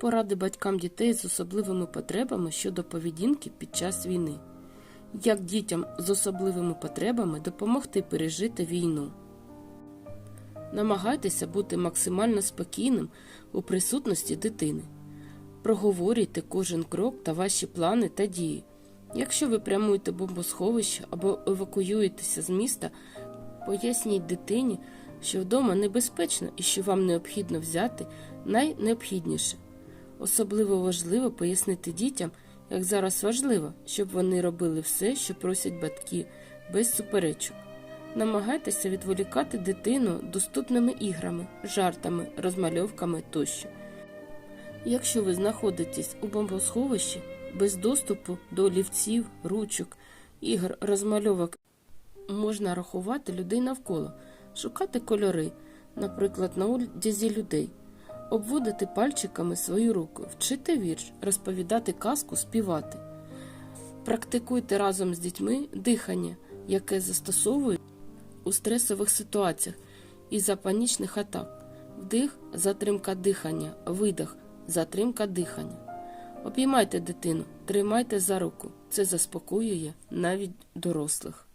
Поради батькам дітей з особливими потребами щодо поведінки під час війни. Як дітям з особливими потребами допомогти пережити війну. Намагайтеся бути максимально спокійним у присутності дитини. Проговорюйте кожен крок та ваші плани та дії. Якщо ви прямуєте бомбосховище або евакуюєтеся з міста, поясніть дитині, що вдома небезпечно і що вам необхідно взяти найнеобхідніше. Особливо важливо пояснити дітям, як зараз важливо, щоб вони робили все, що просять батьки, без суперечок. Намагайтеся відволікати дитину доступними іграми, жартами, розмальовками тощо. Якщо ви знаходитесь у бомбосховищі без доступу до олівців, ручок, ігор, розмальовок, можна рахувати людей навколо, шукати кольори, наприклад, на одязі людей, обводити пальчиками свою руку, вчити вірш, розповідати казку, співати. Практикуйте разом з дітьми дихання, яке застосовують у стресових ситуаціях і за панічних атак. Вдих, затримка дихання, видих, затримка дихання. Обіймайте дитину, тримайте за руку. Це заспокоює навіть дорослих.